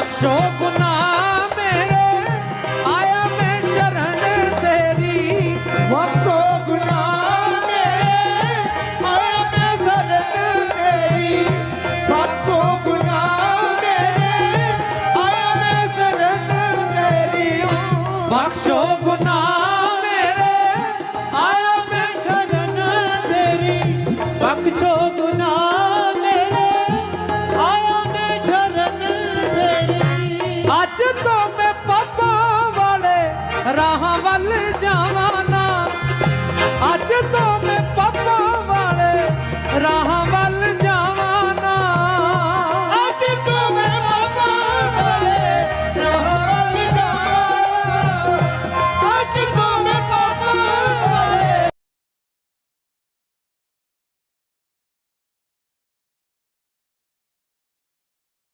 ਬਖਸ਼ੋ ਗੁਨਾਹ ਮੇਰੇ ਆਇਆ ਮੈਂ ਸ਼ਰਨ ਤੇਰੀ ਬਖਸ਼ੋ ਗੁਨਾਹ ਮੇਰੇ ਆਇਆ ਮੈਂ ਸ਼ਰਨ ਤੇਰੀ ਬਖਸ਼ੋ ਗੁਨਾਹ ਮੇਰੇ ਆਇਆ ਮੈਂ ਸ਼ਰਨ ਤੇਰੀ ਬਖਸ਼ੋ ਗੁਨਾਹ ਅੱਜ ਤੋਂ ਮੈਂ ਪਾਪਾ ਵਾਲੇ ਰਾਹਾਂ ਵੱਲ ਜਾਵਾਂ